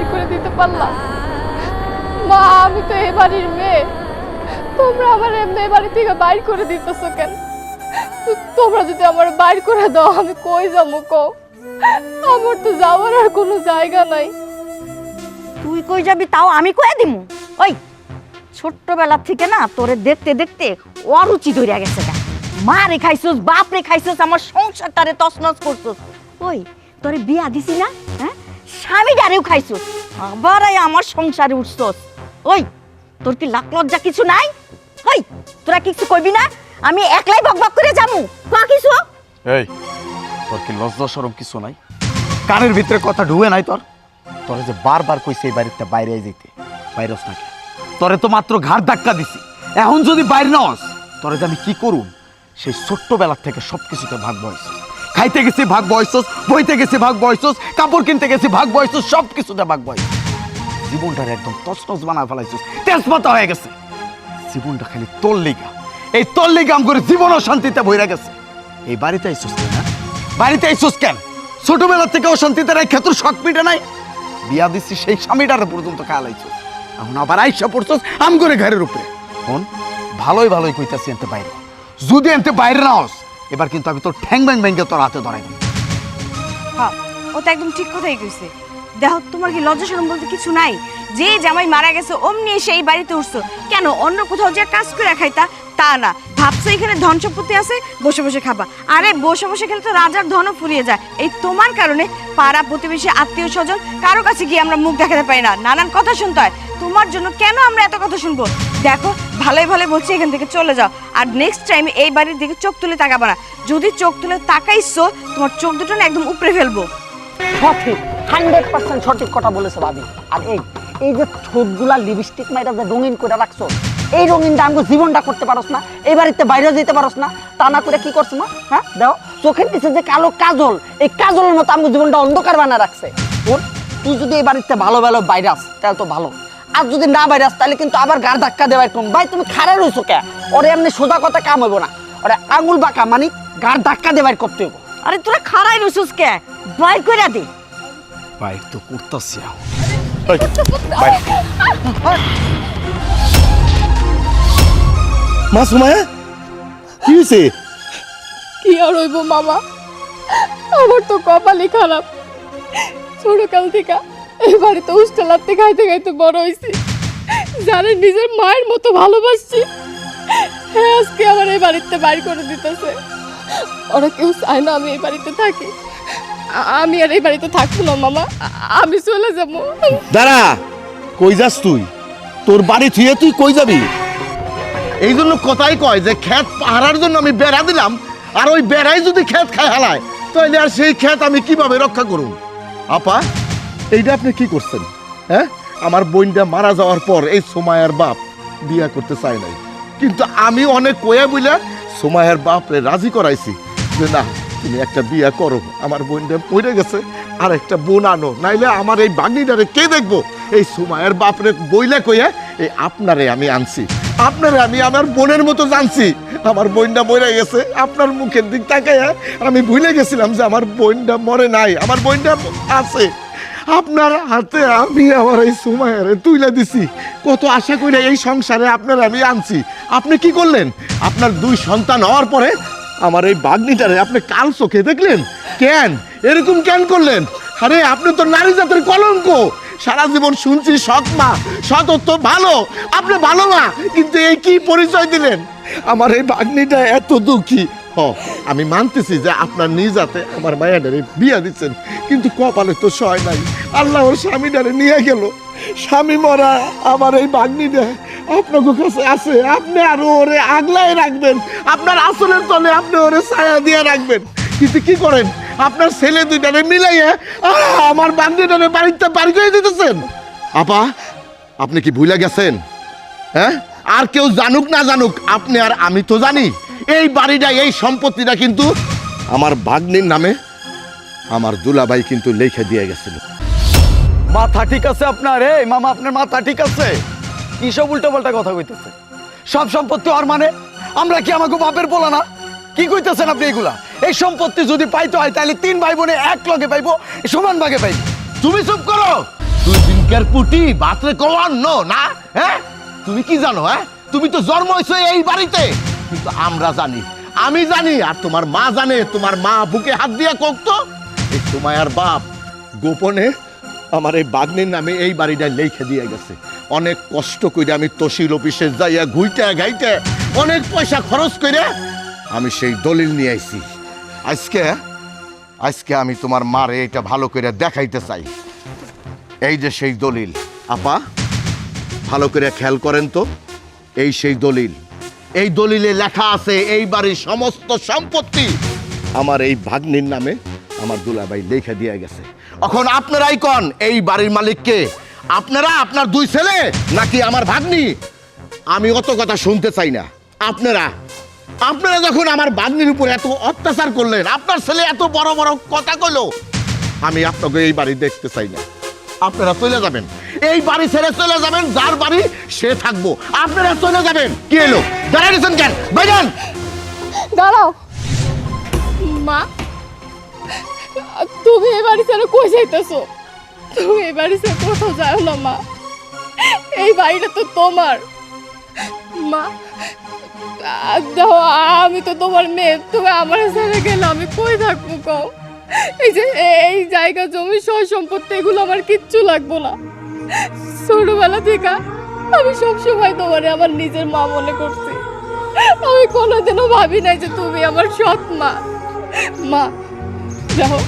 বাইর করে দিতে পারলাম। মা, আমি তো এ বাড়ির মেয়ে। তোমরা আমার এমনি বাড়ি থেকে বাইর করে দিতেছো কেন? তোমরা যদি আমার বাইর করে দাও, আমি কই যাব কও? আমার তো যাওয়ার আর কোনো জায়গা নাই। তুই কই যাবি তাও আমি কয়ে দিমু? ওই, ছোট্টবেলা থেকে না তোরে দেখতে দেখতে অরুচি ধরিয়া গেছে গা। মা রে খাইছস বাপ রে খাইছস, আমার সংসারটারে তছনছ করছস। ওই, তোরে বিয়া দিছি না? হ্যাঁ? স্বামী ডারেও খাইছস আবার আমার সংসারে উঠছস। ওই, তোর কি লাক লজ্জা কিছু নাই? ওই, তোরা কিছু কইবি না? আমি একলাই বকবক করে যামু। কা কিছু। এই, তোর কি লজ্জা সরম কিছু নাই? কানের ভিতরে কথা ঢুয়ে নাই তোর? তোরে যে বারবার কইছে এই বাড়িতে বাইরে যেতে বাইরস নাকি? তোরে তো মাত্র ঘাড় ধাক্কা দিছি। এখন যদি বাইরে নস, তোরে যে আমি কি করুম? সেই ছোট্টবেলার থেকে সব কিছুতে ভাগ বয়সস খাইতে গেছি ভাগ বয়সস, বইতে গেছি ভাগ বয়সস, কাপড় কিনতে গেছি ভাগ বয়সস সব কিছুতে ভাগ বয়স জীবনটার একদম তছনছ বানায় ফেলাইছিস, তেজপাতা হয়ে গেছে। জীবনটা খালি তোর লিগা এই তোর লিগা আম করে জীবনও শান্তিতে বইরা গেছে। এই বাড়িতে আইসুস কেন হ্যাঁ? বাড়িতে আইসুস কেন? ছোটবেলা থেকে অশান্তিতে রাই ক্ষেত্র শখ মিটে নাই? বিয়া দিচ্ছি সেই স্বামীটারে পর্যন্ত কাল আইসুস এখন আবার আইসা পড়ছস আম করে ঘরের উপরে। হন ভালোই ভালোই কইতাছি এনতে বাইরে। যদি এনতে বাইরে না হস এবার কিন্তু আমি তোর ঠ্যাং ব্যাং ব্যাংকে তোর হাতে ধরাই হ্যাঁ ও তো একদম ঠিক কথাই কইছে। দেখো, তোমার কি লজ্জা শরম বলতে কিছু নাই? যে জামাই মারা গেছে, অমনি এসে এই বাড়িতে উঠছো। কেন, অন্য কোথাও যে কাজ করে খাইতা, তা না। ভাবছ এখানে ধন সম্পত্তি আছে, বসে বসে খাবা। আরে, বসে বসে খেলে তো রাজার ধনও ফুরিয়ে যায়। এই তোমার কারণে পাড়া প্রতিবেশী আত্মীয় স্বজন কারও কাছে গিয়ে আমরা মুখ দেখাতে পারি না। নানান কথা শুনতে হয়। তোমার জন্য কেন আমরা এত কথা শুনব? দেখো, ভালোই ভালোই বলছি, এখান থেকে চলে যাও। আর নেক্সট টাইম এই বাড়ির দিকে চোখ তুলে তাকাবা না। যদি চোখ তুলে তাকাইছো, তোমার চোখ দুটো না একদম উপরে ফেলব। সঠিক, হান্ড্রেড পার্সেন্ট সঠিক কথা বলেছে ভাবি আর এই এই যে ঠোঁটগুলা লিপস্টিক মাইরা যে রঙিন করে রাখছো, এই রঙিনটা আমাকে জীবনটা করতে পারস না, এই বাড়িতে বাইরে যেতে পারস না, তা না করে কি করছ মা? হ্যাঁ দাও, চোখের নিচে যে কালো কাজল, এই কাজলের মতো আমাকে জীবনটা অন্ধকার বানা রাখছে। তুই যদি এই বাড়িতে ভালো ভালো বাইরাস তাহলে তো ভালো। আর যদি না বাইরাস তাহলে কিন্তু আবার গাড় ধাক্কা দেওয়া একদম। ভাই তুমি খাড়া রইছো কে? ওরে এমনি সোজা কথা কাম হইব না। ওরে আঙুল বাঁকা মানে গাড় ধাক্কা দেওয়ার করতে হইব। আরে তোরা খারাই রসুস কে? বাইর করে দে। বাইর তো করতাছি। মা সুমায়া কি হয়েছে কি আর হইব মামা? আমার তো কপালই খারাপ। ছোটকাল থেকে এই বাড়িতে উষ্টা লাত্তে খাইতে খাইতে বড় হয়েছি যারা নিজের মায়ের মতো ভালোবাসছি হ্যাঁ আজকে আমার এই বাড়িতে বাইর করে দিতেছে। ওরা কেউ চায় না আমি এই বাড়িতে থাকি। আমি আর এই বাড়িতে থাকব না, মামা। আমি চলে যাব। দাঁড়া, কই যাস তুই? তোর বাড়ি থুয়ে তুই কই যাবি? এই জন্য কথাই কয় যে ক্ষেত পাহারার জন্য আমি বেড়া দিলাম, আর ওই বেড়াই যদি ক্ষেত খায় হালায় তাহলে আর সেই ক্ষেত আমি কীভাবে রক্ষা করুন আপা এইটা আপনি কি করছেন? হ্যাঁ? আমার বোনটা মারা যাওয়ার পর এই সোমায়ার বাপ বিয়া করতে চায় নাই। কিন্তু আমি অনেক কয়ে বলে সোমায়ার বাপরে রাজি করাইছি যে না, তুমি একটা বিয়া করো, আমার বোনটা পড়ে গেছে, আর একটা বোন আনো, নাইলে আমার এই বাগনিটারে কে দেখব? এই সোমায়ের বাপরে বইলে কইয়া এই আপনারে আমি আনছি। আপনারে আমি আমার বোনের মতো জানছি। আমার বোনটা মরে গেছে, আপনার মুখের দিক তাকাইয়া আমি ভুলে গেছিলাম যে আমার বোনটা মরে নাই, আমার বোনটা আছে। আপনার হাতে আমি আমার এই সুমায়ারে তুইলা দিছি। কত আশা করে এই সংসারে আপনার আমি আনছি। আপনি কি করলেন? আপনার দুই সন্তান হওয়ার পরে আমার এই বাগনিটারে আপনি কাল চোখে দেখলেন? কেন? এরকম কেন করলেন? আরে, আপনি তো নারী জাতের কলঙ্ক। সারা জীবন শুনছি সৎ মা সতত্ব ভালো। আপনি ভালো মা, কিন্তু এই কি পরিচয় দিলেন? আমার এই বাগনিটা এত দুঃখী। আমি মানতেছি যে আপনার নিজ হাতে আমার মায়াডারে বিয়া দিচ্ছেন, কিন্তু কপালে তো সয় নাই। আল্লাহ ওর স্বামীটারে নিয়ে গেল। স্বামী মরা আমার এই বাগনিটা আপনার কাছে আছে। আপনি আরও ওরে আগলায় রাখবেন। আপনার আসলের তলে আপনি ওরে ছায়া দিয়ে রাখবেন। কিন্তু কি করেন? আপনার ছেলে দুইটারে মিলাইয়া আমার বাগনিটারে বাড়িতে বাড়ি করে দিতেছেন। আপা, আপনি কি ভুলে গেছেন? হ্যাঁ? আর কেউ জানুক না জানুক, আপনি আর আমি তো জানি। এই বাড়িটা এই সম্পত্তিটা কিন্তু আমার ভাগ্নির নামে আমার দুলাভাই কিন্তু লেখে দিয়ে গেছিল। মাথা ঠিক আছে আপনার? এই মামা আপনার মাথা ঠিক আছে? কি সব উল্টো পাল্টা কথা কইতেছে? সব সম্পত্তি আর মানে? আমরা কি আমাকে বাপের বলা না? কি কইতেছেন আপনি এগুলা? এই সম্পত্তি যদি পাইতে হয় তাহলে তিন ভাই বোনে এক লগে পাইবো সমান ভাগে পাইবো। তুমি চুপ করো! দুই দিন বুকের পুটি বাতরে কওয়ান্ন না হ্যাঁ? তুমি কি জানো হ্যাঁ? তুমি তো জন্ম হয়েছো এই বাড়িতে। কিন্তু আমরা জানি, আমি জানি, আর তোমার মা জানে, তোমার মা বুকে হাত দিয়ে কক্ত এই তোমার আর বাপ গোপনে আমার এই বাগনির নামে এই বাড়িটা লেখে দিয়ে গেছে। অনেক কষ্ট করে আমি তহসিল অফিসে যাইয়া ঘুইতে গাইতে অনেক পয়সা খরচ করে আমি সেই দলিল নিয়ে আইছি। আজকে আজকে আমি তোমার মারে এটা ভালো করে দেখাইতে চাই। এই যে সেই দলিল। আপা, ভালো করে খেয়াল করেন তো, এই সেই দলিল। এই দলিলে লেখা আছে, এই বাড়ির সমস্ত সম্পত্তি আমার এই ভাগ্নির নামে আমার দুলাভাই লেখা দিয়ে গেছে। এখন আপনারাই কন, এই বাড়ির মালিককে আপনারা আপনার দুই ছেলে নাকি আমার ভাগ্নি? আমি অত কথা শুনতে চাই না। আপনারা আপনারা যখন আমার ভাগ্নির উপর এত অত্যাচার করলেন, আপনার ছেলে এত বড় বড় কথা কইলো, আমি আপনাকে এই বাড়ি দেখতে চাই না। আপনারা চলে যাবেন। এই বাড়ি ছেড়ে চলে যাবেন, যার বাড়ি সে থাকব। আপনারা চলে যাবেন। কি এলো দাঁড়াইছেন কেন? বাইজান! দাঁড়াও। মা, তুমি এ বাড়ি ছেড়ে কই যাইতেছো? তুমি এ বাড়ি ছেড়ে কোথাও যাও না, মা। এই বাড়িটা তো তোমার। মা আমি তো তোমার মেয়ে। তুমি আমার ছেড়ে গেলে আমি কই থাকব কও? এই যে, এই জায়গা, জমি সয় সম্পত্তি এগুলো আমার কিচ্ছু লাগবো না। ছোটবেলা থেকে আমি সবসময় তোমারে আমার নিজের মা মনে করছি। আমি কোনোদিনও ভাবি নাই যে তুমি আমার সৎ মা। মা, যাও,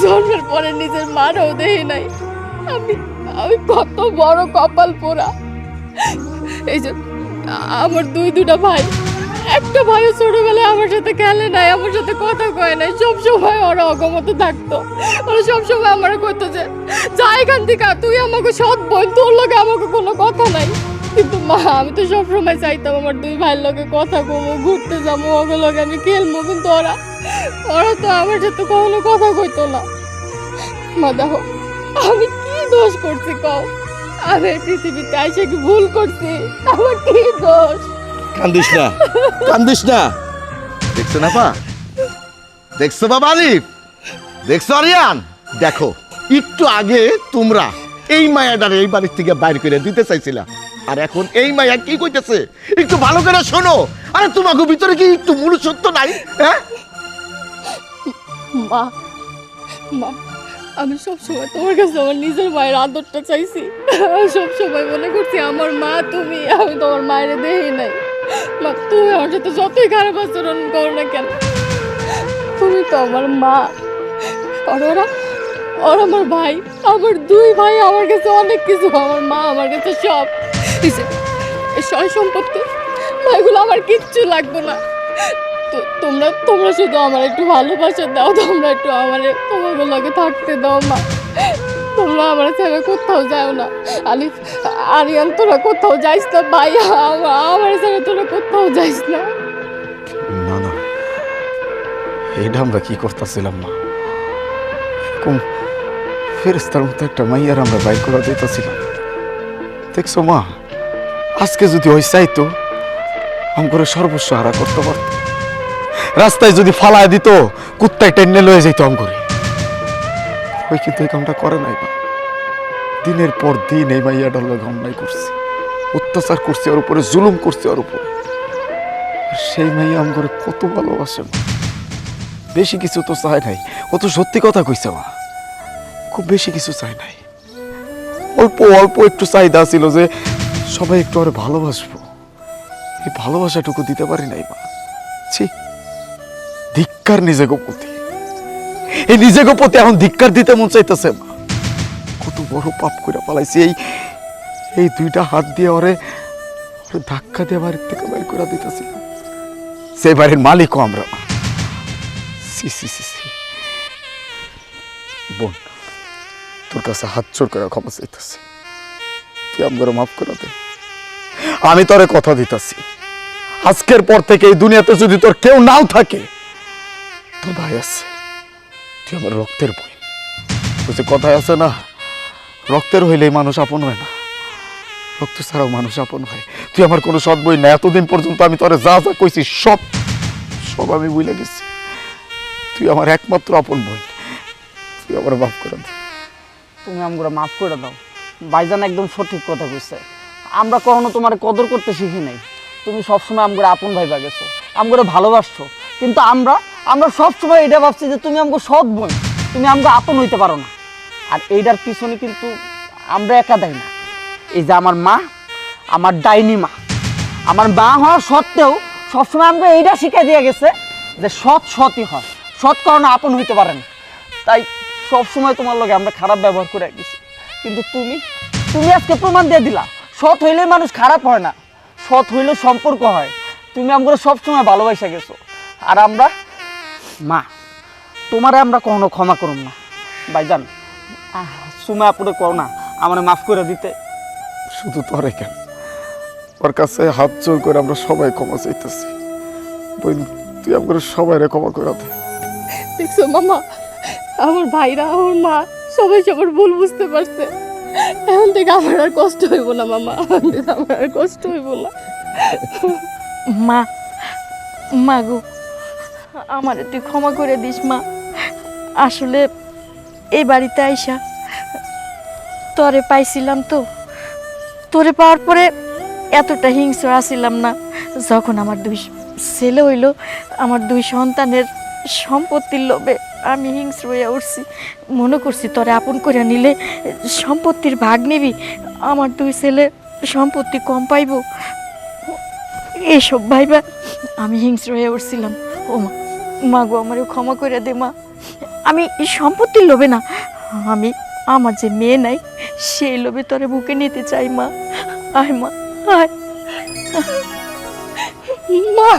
জন্মের পরে নিজের মারাও দেই নাই। আমি আমি কত বড় কপাল পোড়া। এই যে, আমার দুই দুটা ভাই। একটা ভাইও ছোটবেলায় আমার সাথে খেলে নাই, আমার সাথে কথা কয় নাই, সব সময় ওরা অগমত থাকতো। ওরা সব সময় আমার করতো যে, যা এখান থেকে, তুই আমাকে সৎ বোন তোর লগে আমাকে কোনো কথা নাই। কিন্তু মা, আমি তো সব সময় চাইতাম আমার দুই ভাইয়ের লগে কথা কমো ঘুরতে যাব ওগুলো লগে আমি খেলব, কিন্তু ওরা ওরা তো আমার সাথে কখনো কথা কইতো না। মা, দেখো, আমি কি দোষ করছি কও? আমি পৃথিবীতে আইসে কি ভুল করছি? আমার কি দোষ? কান্দিস না। কান্দিস না। দেখছ না পা দেখছ বাবা আলিফ দেখছ আরিয়ান? দেখো একটু আগে তোমরা এই মায়াটারে এই বাড়ির থেকে বাইর করে দিতে চাইছিলা। আর এখন এই মায়া কি কইতেছে? একটু ভালো করে শোনো। আরে তোমাকে ভিতরে কি একটু মূল সত্য নাই? হ্যাঁ? মা মা আমি সবসময় তোমার কাছে আমার নিজের মায়ের আদরটা চাইছি। সব সময় মনে করছি আমার মা তুমি আমি তোমার মায়ের দেহি নাই। মা তুমি আমার সাথে যতই খারাপ আচরণ করো না কেন তুমি তো আমার মা। আর ওরা আমার ভাই আমার দুই ভাই আমার কাছে অনেক কিছু আমার মা আমার কাছে সব। সয় সম্পত্তি মা, এগুলো আমার কিচ্ছু লাগবে না। তোমরা তোমরা শুধু আমার একটু ভালোবাসা দাও তোমরা একটু আমার লগে থাকতে দাও মা। তোমরা আমার ছেলে কোথাও যাও না। আলি, আরিয়ান, তোরা কোথাও যাইস না ভাই। আমা- আমার ছেলে তোরা কোথাও যাইস না। না না। এইটা আমরা কি করতেছিলাম মা? এরকম ফেরেস্তার মতো একটা মাইয়ার আমরা বাইক করা দিতেছিলাম দেখছ মা? আজকে যদি ওই চাইতো আম করে সর্বস্ব হারা করতে পারত। রাস্তায় যদি ফালায় দিত, কুত্তায় টেনে লয়ে যেত আম ওই কিন্তু এই কামটা করে নাই মা। দিনের পর দিন এই মাইয়াটার লগে অন্যায় করছে। অত্যাচার করছে ওর উপরে, জুলুম করছে ওর উপরে। সেই মেয়ে আম করে কত ভালোবাসে মা। বেশি কিছু তো চায় নাই। ও তো সত্যি কথা কইছে মা। খুব বেশি কিছু চায় নাই। অল্প অল্প একটু চাহিদা ছিল যে সবাই একটু আরে ভালোবাসবো। এই ভালোবাসাটুকু দিতে পারি নাই মা। ছি। ধিক্কার নিজেকে প্রতি। এই নিজেকে প্রতি এখন ধিক্কার দিতে মন চাইতেছে মা কত বড় পাপ করে পালাইছি, এই এই দুইটা হাত দিয়ে ওরে ধাক্কা দিয়ে বাড়ির থেকে বাইর করে দিতেছিলাম। সেই বাড়ির মালিকও আমরা। সি সি সি সি বোন, তোর কাছে হাত চোর করে ক্ষমা চাইতেছি। তুই আমগরে মাফ করে দে। আমি তোরে কথা দিতেছি। আজকের পর থেকে এই দুনিয়াতে যদি তোর কেউ নাও থাকে, তোর ভাই আছে। তুই আমার রক্তের বই ওই কথায় আছে না, রক্তের হইলেই মানুষ আপন হয় না। রক্ত ছাড়াও মানুষ আপন হয়। তুই আমার কোনো সৎ বই না, এতদিন পর্যন্ত আমি তোরে যা যা কইছি, সব সব আমি বুঝলে গেছি। তুই আমার একমাত্র আপন বই। তুই আমার মাফ করে দে। তুমি আমগুলো মাফ করে দাও। ভাইজান একদম সঠিক কথা কইছে। আমরা কখনো তোমার কদর করতে শিখি নাই। তুমি সবসময় আমগরে আপন ভাইবা গেছো। আমগরে ভালোবাসছো। কিন্তু আমরা আমরা সবসময় এটা ভাবছি যে তুমি আমাকে সৎ বোন, তুমি আমাকে আপন হইতে পারো না। আর এইটার পিছনে কিন্তু আমরা একা দেয় না। এই যে আমার মা, আমার ডাইনি মা, আমার মা হওয়া সত্ত্বেও সবসময় আমাকে এইটা শিখে দিয়ে গেছে যে সৎ সৎই হয়। সৎ কারণে আপন হইতে পারে না। তাই সবসময় তোমার লগে আমরা খারাপ ব্যবহার করে গেছি। কিন্তু তুমি তুমি আজকে প্রমাণ দিয়ে দিলা, সৎ হইলে মানুষ খারাপ হয় না। সৎ হইলে সম্পর্ক হয়। তুমি আমরা সবসময় ভালোবাসা গেছো। আর আমরা মা তোমারে আমরা কখনো ক্ষমা করুম না। ভাইজান আহ, সুমা আপুরে কও না আমার মাফ করে দিতে। শুধু তোরে কেন? ওর কাছে হাত জোর করে আমরা সবাই ক্ষমা চাইতেছি। বোন তুই আমাদের সবাই রে ক্ষমা করে দে। দেখছ মামা আমার ভাইরা আমার মা সবাই সবার ভুল বুঝতে পারছে। এখন থেকে আমার আর কষ্ট হইব না মামা এখন থেকে আমার আর কষ্ট হইব না। মা মা গো। আমারে তুই ক্ষমা করে দিস, মা। আসলে এই বাড়িতে আইসা তরে পাইছিলাম তো। তোরে পাওয়ার পরে এতটা হিংস্র আসিলাম না। যখন আমার দুই ছেলে হইল, আমার দুই সন্তানের সম্পত্তির লোভে আমি হিংস্র হয়ে উঠছি। মনে করছি তোরে আপন করে নিলে সম্পত্তির ভাগ নিবি, আমার দুই ছেলে সম্পত্তি কম পাইবো। এসব ভাইবা আমি হিংস্র হয়ে উঠছিলাম। ও মা। মা গো আমারও ক্ষমা করে দে, মা। আমি এই সম্পত্তির লোভে না, আমি, আমার যে মেয়ে নাই, সেই লোভে তোরে বুকে নিতে চাই, মা। আয় মা আয়। মা।